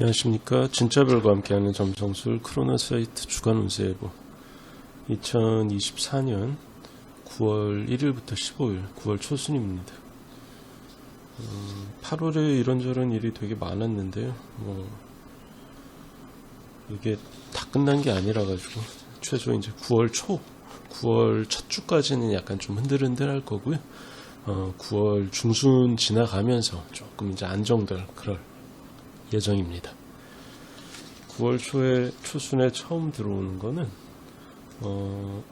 안녕하십니까. 진짜별과 함께하는 점성술 크로나 사이트 주간 운세 예보 2024년 9월 1일부터 15일 9월 초순입니다. 음, 8월에 이런저런 일이 되게 많았는데요. 뭐 이게 다 끝난 게 아니라 가지고 최소 이제 9월 초 9월 첫 주까지는 약간 좀 흔들흔들할 거고요. 어, 9월 중순 지나가면서 조금 이제 안정될 그럴 예정입니다. 9월 초에 초순에 처음 들어오는 거는 어,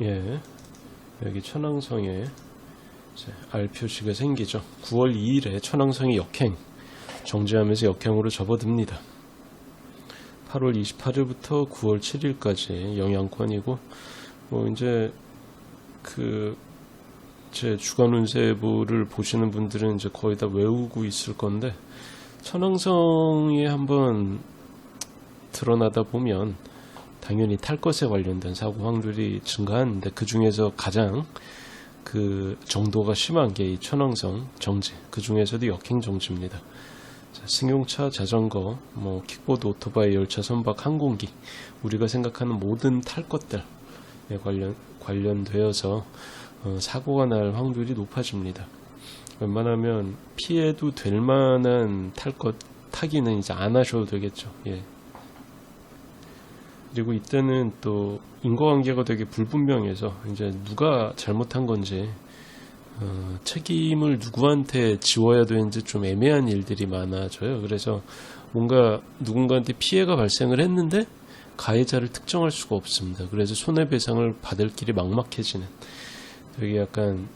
예 여기 천왕성에 알 표시가 생기죠. 9월 2일에 천왕성이 역행 정지하면서 역행으로 접어듭니다. 8월 28일부터 9월 7일까지 영향권이고 뭐 이제 그 제 주간 운세부를 보시는 분들은 이제 거의 다 외우고 있을 건데 천왕성이 한번 드러나다 보면 당연히 탈 것에 관련된 사고 확률이 증가하는데 그 중에서 가장 그 정도가 심한 게 이 천왕성 정지 그 중에서도 역행 정지입니다. 자, 승용차, 자전거, 뭐 킥보드, 오토바이, 열차, 선박, 항공기 우리가 생각하는 모든 탈 것들에 관련 관련되어서 어, 사고가 날 확률이 높아집니다. 웬만하면 피해도 될 만한 탈 것 타기는 이제 안 하셔도 되겠죠. 예. 그리고 이때는 또 인과관계가 되게 불분명해서 이제 누가 잘못한 건지 어, 책임을 누구한테 지워야 되는지 좀 애매한 일들이 많아져요. 그래서 뭔가 누군가한테 피해가 발생을 했는데 가해자를 특정할 수가 없습니다. 그래서 손해배상을 받을 길이 막막해지는 되게 약간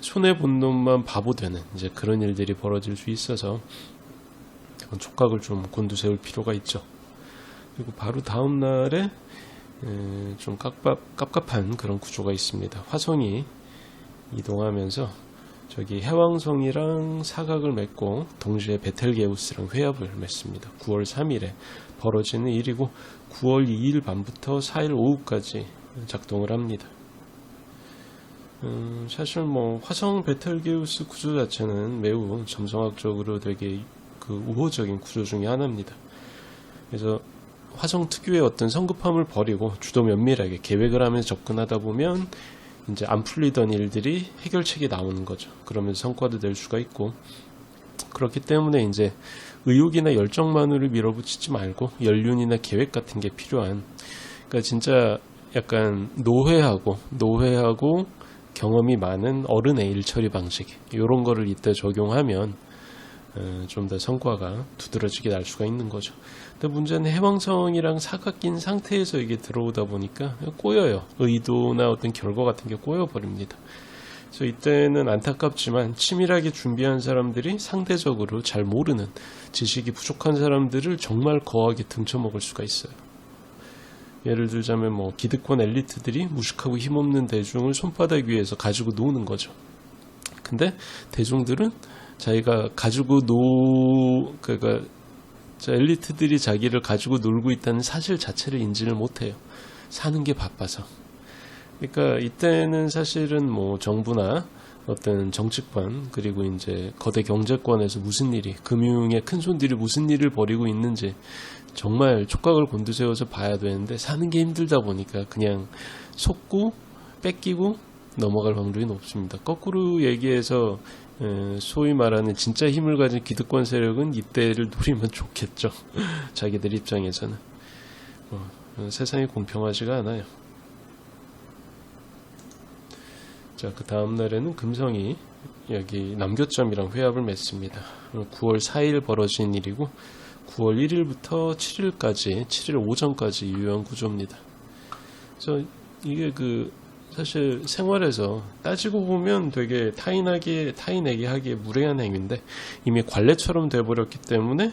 손해 본 놈만 바보 되는 이제 그런 일들이 벌어질 수 있어서 촉각을 좀 곤두세울 필요가 있죠. 그리고 바로 다음 날에 에, 좀 깝깝, 깝깝한 그런 구조가 있습니다. 화성이 이동하면서 저기 해왕성이랑 사각을 맺고 동시에 베텔게우스랑 회합을 맺습니다. 9월 3일에 벌어지는 일이고 9월 2일 밤부터 4일 오후까지 작동을 합니다. 음, 사실 뭐 화성 베텔게우스 구조 자체는 매우 점성학적으로 되게 그 우호적인 구조 중의 하나입니다. 그래서 화성 특유의 어떤 성급함을 버리고 주도 면밀하게 계획을 하면서 접근하다 보면 이제 안 풀리던 일들이 해결책이 나오는 거죠. 그러면서 성과도 낼 수가 있고 그렇기 때문에 이제 의욕이나 열정만으로 밀어붙이지 말고 연륜이나 계획 같은 게 필요한 그러니까 진짜 약간 노회하고 노회하고 경험이 많은 어른의 일 처리 방식 이런 거를 이때 적용하면 어, 좀더 성과가 두드러지게 날 수가 있는 거죠. 근데 문제는 해왕성이랑 사각낀 상태에서 이게 들어오다 보니까 꼬여요. 의도나 어떤 결과 같은 게 꼬여 버립니다. 그래서 이때는 안타깝지만 치밀하게 준비한 사람들이 상대적으로 잘 모르는 지식이 부족한 사람들을 정말 거하게 등쳐먹을 수가 있어요. 예를 들자면 뭐 기득권 엘리트들이 무식하고 힘없는 대중을 손바닥 위에서 가지고 노는 거죠. 근데 대중들은 자기가 가지고 노 그러니까 자, 엘리트들이 자기를 가지고 놀고 있다는 사실 자체를 인지를 못해요. 사는 게 바빠서. 그러니까 이때는 사실은 뭐 정부나 어떤 정치권 그리고 이제 거대 경제권에서 무슨 일이 금융의 큰 손들이 무슨 일을 벌이고 있는지 정말 촉각을 곤두세워서 봐야 되는데 사는 게 힘들다 보니까 그냥 속고 뺏기고 넘어갈 확률이 높습니다. 거꾸로 얘기해서 에, 소위 말하는 진짜 힘을 가진 기득권 세력은 이때를 노리면 좋겠죠. 자기들 입장에서는 어, 어, 세상이 공평하지가 않아요. 자, 그 다음 날에는 금성이 여기 남교점이랑 회합을 맺습니다. 9월 4일 벌어진 일이고 9월 1일부터 7일까지 7일 오전까지 유효한 구조입니다. 그래서 이게 그 사실 생활에서 따지고 보면 되게 타인하게 타인에게 하기에 무례한 행위인데 이미 관례처럼 돼버렸기 때문에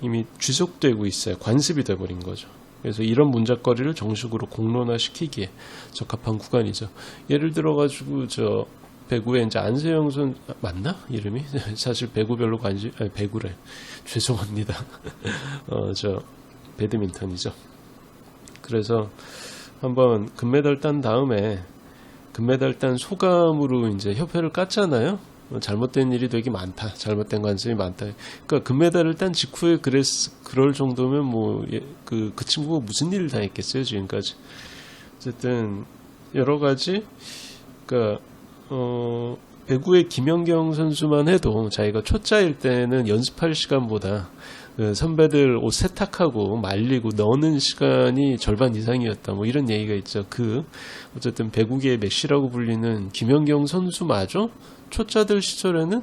이미 쥐속되고 있어요. 관습이 돼버린 거죠. 그래서 이런 문제거리를 정식으로 공론화시키기에 적합한 구간이죠. 예를 들어 가지고 저 배구에 이제 안세영 선 맞나 이름이 사실 배구 별로 관심 아니 배구래 죄송합니다. 어 저 배드민턴이죠. 그래서 한번 금메달 딴 다음에 금메달 딴 소감으로 이제 협회를 깠잖아요. 어, 잘못된 일이 되게 많다. 잘못된 관습이 많다. 그러니까 금메달을 딴 직후에 그랬 그럴 정도면 뭐그그 그 친구가 무슨 일을 당했겠어요 지금까지. 어쨌든 여러 가지 그러니까 어 배구의 김연경 선수만 해도 자기가 초짜일 때는 연습할 시간보다 그 선배들 옷 세탁하고 말리고 넣는 시간이 절반 이상이었다. 뭐 이런 얘기가 있죠. 그 어쨌든 배구계의 메시라고 불리는 김연경 선수마저 초짜들 시절에는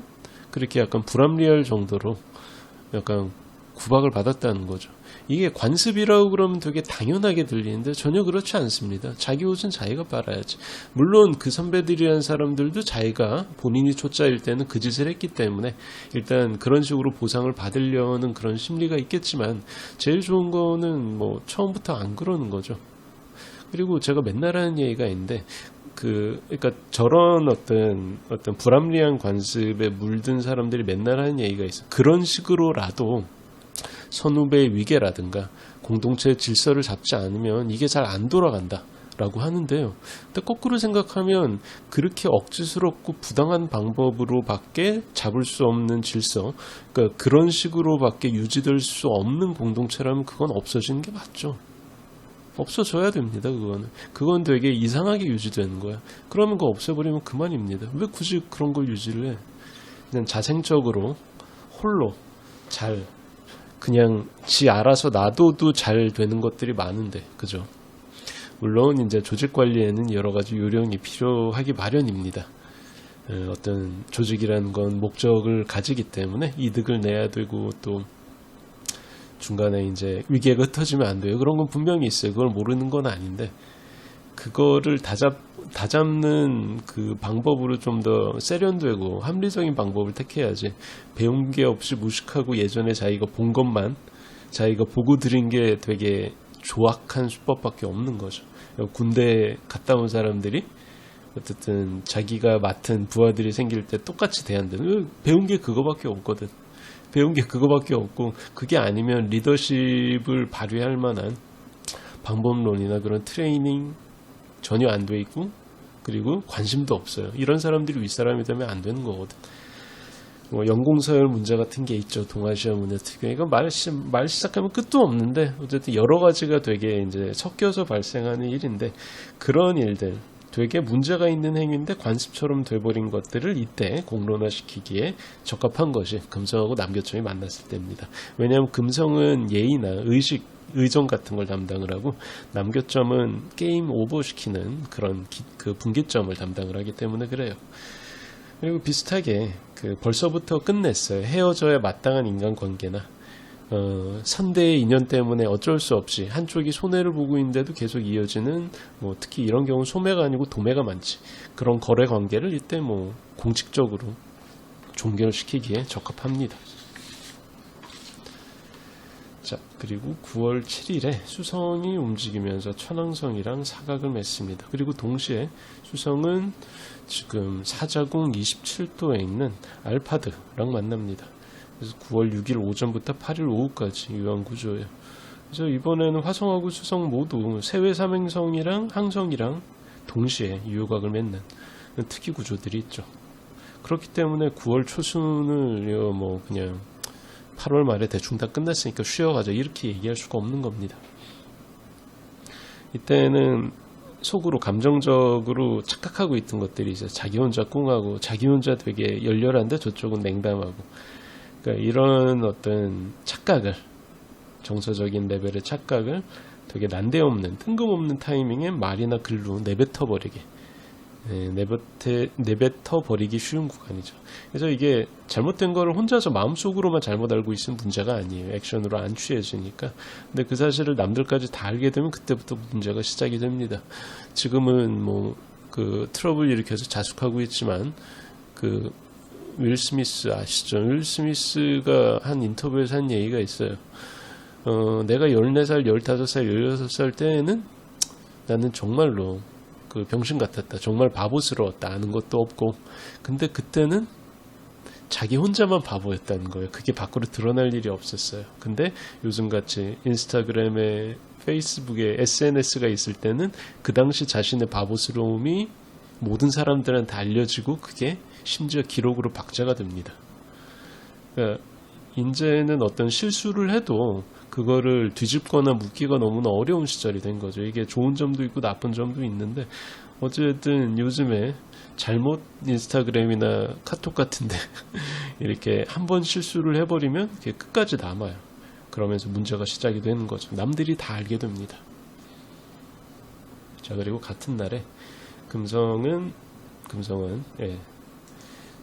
그렇게 약간 불합리할 정도로 약간 구박을 받았다는 거죠. 이게 관습이라고 그러면 되게 당연하게 들리는데 전혀 그렇지 않습니다. 자기 옷은 자기가 빨아야지. 물론 그 선배들이란 사람들도 자기가 본인이 초짜일 때는 그 짓을 했기 때문에 일단 그런 식으로 보상을 받으려는 그런 심리가 있겠지만 제일 좋은 거는 뭐 처음부터 안 그러는 거죠. 그리고 제가 맨날 하는 얘기가 있는데 그 그러니까 저런 어떤 어떤 불합리한 관습에 물든 사람들이 맨날 하는 얘기가 있어. 그런 식으로라도 선후배의 위계라든가 공동체 질서를 잡지 않으면 이게 잘 안 돌아간다. 라고 하는데요. 근데 거꾸로 생각하면 그렇게 억지스럽고 부당한 방법으로밖에 잡을 수 없는 질서, 그러니까 그런 식으로밖에 유지될 수 없는 공동체라면 그건 없어지는 게 맞죠. 없어져야 됩니다. 그거는 그건 되게 이상하게 유지되는 거야. 그러면 그거 없애버리면 그만입니다. 왜 굳이 그런 걸 유지를 해? 그냥 자생적으로 홀로 잘 그냥 지 알아서 놔둬도 잘 되는 것들이 많은데 그죠? 물론 이제 조직 관리에는 여러 가지 요령이 필요하기 마련입니다. 어, 어떤 조직이라는 건 목적을 가지기 때문에 이득을 내야 되고 또 중간에 이제 위계가 흩어지면 안 돼요. 그런 건 분명히 있어요. 그걸 모르는 건 아닌데 그거를 다잡 다 잡는 그 방법으로 좀 더 세련되고 합리적인 방법을 택해야지 배운 게 없이 무식하고 예전에 자기가 본 것만 자기가 보고 들인 게 되게 조악한 수법밖에 없는 거죠. 군대 갔다 온 사람들이 어쨌든 자기가 맡은 부하들이 생길 때 똑같이 대한다는 배운 게 그거밖에 없거든. 배운 게 그거밖에 없고 그게 아니면 리더십을 발휘할 만한 방법론이나 그런 트레이닝 전혀 안 돼 있고 그리고 관심도 없어요. 이런 사람들이 윗사람이 되면 안 되는 거거든. 뭐 연공서열 문제 같은 게 있죠. 동아시아 문화 특유의 이건 말, 시, 말 시작하면 끝도 없는데 어쨌든 여러 가지가 되게 이제 섞여서 발생하는 일인데 그런 일들 되게 문제가 있는 행위인데 관습처럼 돼버린 것들을 이때 공론화시키기에 적합한 것이 금성하고 남교점이 만났을 때입니다. 왜냐하면 금성은 예의나 의식 의정 같은 걸 담당을 하고 남교점은 게임 오버시키는 그런 기, 그 분기점을 담당을 하기 때문에 그래요. 그리고 비슷하게 그 벌써부터 끝냈어요. 헤어져야 마땅한 인간관계나 어, 선대의 인연 때문에 어쩔 수 없이 한쪽이 손해를 보고 있는데도 계속 이어지는 뭐 특히 이런 경우 소매가 아니고 도매가 많지 그런 거래 관계를 이때 뭐 공식적으로 종결시키기에 적합합니다. 자, 그리고 9월 7일에 수성이 움직이면서 천왕성이랑 사각을 맺습니다. 그리고 동시에 수성은 지금 사자궁 27도에 있는 알파드랑 만납니다. 그래서 9월 6일 오전부터 8일 오후까지 유한 구조예요. 그래서 이번에는 화성하고 수성 모두 세외 삼행성이랑 항성이랑 동시에 유효각을 맺는 특이 구조들이 있죠. 그렇기 때문에 9월 초순을 뭐 그냥 8월 말에 대충 다 끝났으니까 쉬어가자. 이렇게 얘기할 수가 없는 겁니다. 이때는 속으로 감정적으로 착각하고 있던 것들이 이제 자기 혼자 꿍하고 자기 혼자 되게 열렬한데 저쪽은 냉담하고. 그러니까 이런 어떤 착각을 정서적인 레벨의 착각을 되게 난데없는 뜬금없는 타이밍에 말이나 글로 내뱉어 버리게 네, 내뱉어, 내뱉어 버리기 쉬운 구간이죠. 그래서 이게 잘못된 거를 혼자서 마음속으로만 잘못 알고 있으면 문제가 아니에요. 액션으로 안 취해지니까. 근데 그 사실을 남들까지 다 알게 되면 그때부터 문제가 시작이 됩니다. 지금은 뭐 그 트러블 일으켜서 자숙하고 있지만 그 윌 스미스 아시죠? 윌 스미스가 한 인터뷰에서 한 얘기가 있어요. 어, 내가 14살, 15살, 16살 때에는 나는 정말로 그 병신 같았다. 정말 바보스러웠다. 아는 것도 없고. 근데 그때는 자기 혼자만 바보였다는 거예요. 그게 밖으로 드러날 일이 없었어요. 근데 요즘같이 인스타그램에 페이스북에 SNS가 있을 때는 그 당시 자신의 바보스러움이 모든 사람들한테 알려지고 그게 심지어 기록으로 박자가 됩니다. 그러니까 인제는 어떤 실수를 해도 그거를 뒤집거나 묻기가 너무나 어려운 시절이 된 거죠. 이게 좋은 점도 있고 나쁜 점도 있는데 어쨌든 요즘에 잘못 인스타그램이나 카톡 같은데 이렇게 한 번 실수를 해버리면 그게 끝까지 남아요. 그러면서 문제가 시작이 되는 거죠. 남들이 다 알게 됩니다. 자 그리고 같은 날에 금성은 금성은 예,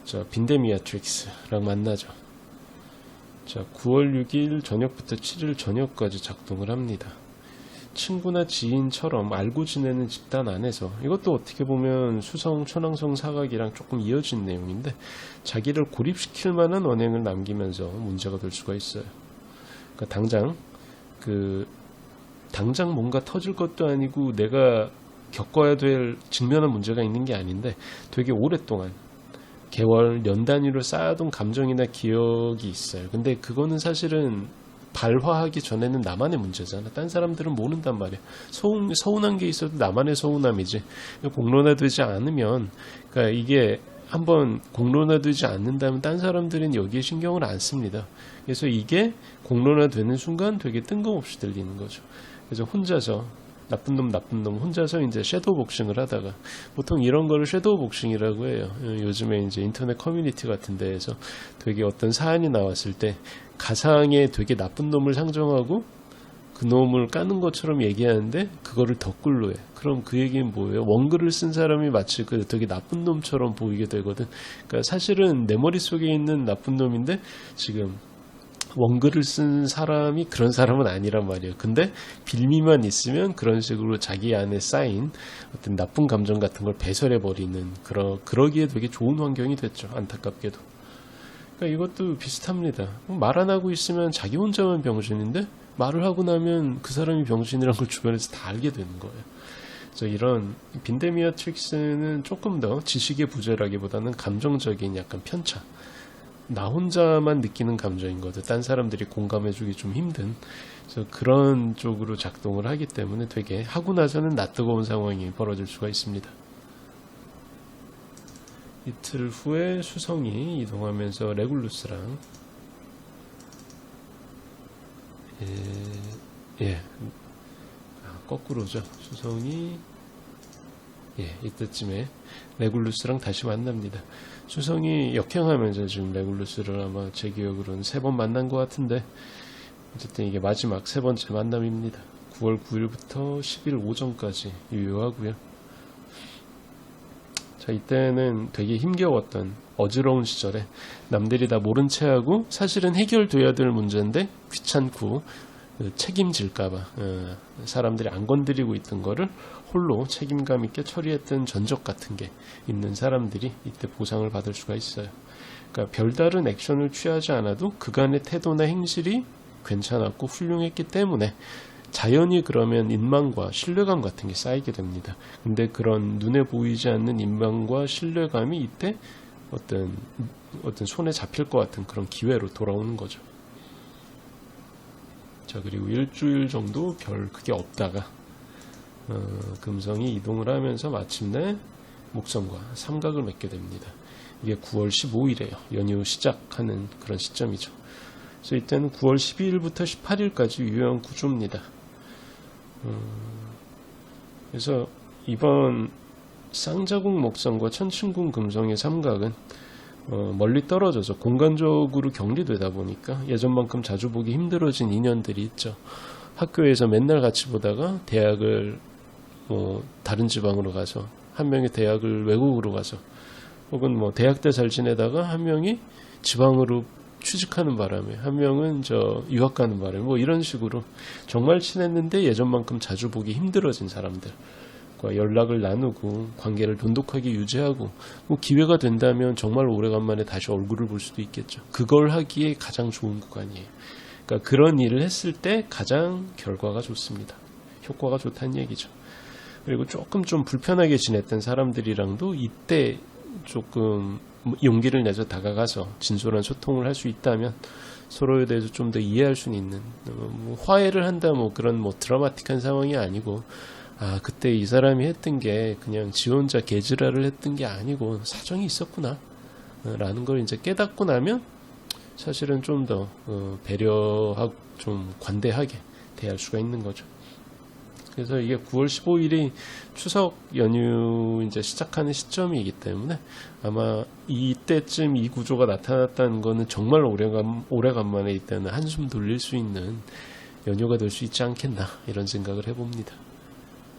저 빈데미아트릭스랑 만나죠. 자 9월 6일 저녁부터 7일 저녁까지 작동을 합니다. 친구나 지인처럼 알고 지내는 집단 안에서 이것도 어떻게 보면 수성 천왕성 사각이랑 조금 이어진 내용인데 자기를 고립시킬 만한 언행을 남기면서 문제가 될 수가 있어요. 그러니까 당장 그 당장 뭔가 터질 것도 아니고 내가 겪어야 될 직면한 문제가 있는 게 아닌데 되게 오랫동안 개월, 년 단위로 쌓아둔 감정이나 기억이 있어요. 근데 그거는 사실은 발화하기 전에는 나만의 문제잖아. 딴 사람들은 모른단 말이야. 서운, 서운한 게 있어도 나만의 서운함이지. 공론화되지 않으면, 그러니까 이게 한번 공론화되지 않는다면 딴 사람들은 여기에 신경을 안 씁니다. 그래서 이게 공론화되는 순간 되게 뜬금없이 들리는 거죠. 그래서 혼자서 나쁜 놈 나쁜 놈 혼자서 이제 섀도우 복싱을 하다가 보통 이런 거를 섀도우 복싱이라고 해요. 요즘에 이제 인터넷 커뮤니티 같은 데에서 되게 어떤 사안이 나왔을 때 가상에 되게 나쁜 놈을 상정하고 그 놈을 까는 것처럼 얘기하는데 그거를 덧글로 해. 그럼 그 얘기는 뭐예요? 원글을 쓴 사람이 마치 그 되게 나쁜 놈처럼 보이게 되거든. 그러니까 사실은 내 머릿속에 있는 나쁜 놈인데 지금 원글을 쓴 사람이 그런 사람은 아니란 말이에요. 근데 빌미만 있으면 그런 식으로 자기 안에 쌓인 어떤 나쁜 감정 같은 걸 배설해 버리는 그러 그러기에 되게 좋은 환경이 됐죠. 안타깝게도. 그러니까 이것도 비슷합니다. 말 안 하고 있으면 자기 혼자만 병신인데 말을 하고 나면 그 사람이 병신이란 걸 주변에서 다 알게 되는 거예요. 그래서 이런 빈데미아 트릭스는 조금 더 지식의 부재라기보다는 감정적인 약간 편차. 나 혼자만 느끼는 감정인 거죠. 딴 사람들이 공감해주기 좀 힘든. 그래서 그런 쪽으로 작동을 하기 때문에 되게 하고 나서는 낯뜨거운 상황이 벌어질 수가 있습니다. 이틀 후에 수성이 이동하면서 레굴루스랑 예, 예. 아, 거꾸로죠. 수성이 예, 이때쯤에 레굴루스랑 다시 만납니다. 수성이 역행하면서 지금 레굴루스를 아마 제 기억으로는 세 번 만난 것 같은데 어쨌든 이게 마지막 세 번째 만남입니다. 9월 9일부터 10일 오전까지 유효하고요. 자 이때는 되게 힘겨웠던 어지러운 시절에 남들이 다 모른 체하고 사실은 해결돼야 될 문제인데 귀찮고 그 책임질까봐 어, 사람들이 안 건드리고 있던 거를 홀로 책임감 있게 처리했던 전적 같은 게 있는 사람들이 이때 보상을 받을 수가 있어요. 그러니까 별다른 액션을 취하지 않아도 그간의 태도나 행실이 괜찮았고 훌륭했기 때문에 자연히 그러면 인망과 신뢰감 같은 게 쌓이게 됩니다. 근데 그런 눈에 보이지 않는 인망과 신뢰감이 이때 어떤 어떤 손에 잡힐 것 같은 그런 기회로 돌아오는 거죠. 자 그리고 일주일 정도 별 크게 없다가 어, 금성이 이동을 하면서 마침내 목성과 삼각을 맺게 됩니다. 이게 9월 15일에요. 연휴 시작하는 그런 시점이죠. 그래서 이때는 9월 12일부터 18일까지 유효한 구조입니다. 어, 그래서 이번 쌍자궁 목성과 천춘궁 금성의 삼각은 어, 멀리 떨어져서 공간적으로 격리되다 보니까 예전만큼 자주 보기 힘들어진 인연들이 있죠. 학교에서 맨날 같이 보다가 대학을 뭐 다른 지방으로 가서 한 명이 대학을 외국으로 가서 혹은 뭐 대학 때 잘 지내다가 한 명이 지방으로 취직하는 바람에 한 명은 저 유학 가는 바람에 뭐 이런 식으로 정말 친했는데 예전만큼 자주 보기 힘들어진 사람들 과 연락을 나누고 관계를 돈독하게 유지하고 뭐 기회가 된다면 정말 오래간만에 다시 얼굴을 볼 수도 있겠죠. 그걸 하기에 가장 좋은 구간이에요. 그러니까 그런 일을 했을 때 가장 결과가 좋습니다. 효과가 좋다는 얘기죠. 그리고 조금 좀 불편하게 지냈던 사람들이랑도 이때 조금 용기를 내서 다가가서 진솔한 소통을 할 수 있다면 서로에 대해서 좀 더 이해할 수 있는 뭐 화해를 한다 뭐 그런 뭐 드라마틱한 상황이 아니고 아, 그때 이 사람이 했던 게 그냥 지 혼자 개지랄을 했던 게 아니고 사정이 있었구나. 어, 라는 걸 이제 깨닫고 나면 사실은 좀더 어, 배려하고 좀 관대하게 대할 수가 있는 거죠. 그래서 이게 9월 15일이 추석 연휴 이제 시작하는 시점이기 때문에 아마 이때쯤 이 구조가 나타났다는 거는 정말 오래간, 오래간만에 이때는 한숨 돌릴 수 있는 연휴가 될 수 있지 않겠나 이런 생각을 해봅니다.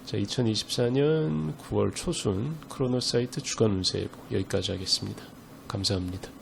자, 2024년 9월 초순 크로노사이트 주간 운세 예보 여기까지 하겠습니다. 감사합니다.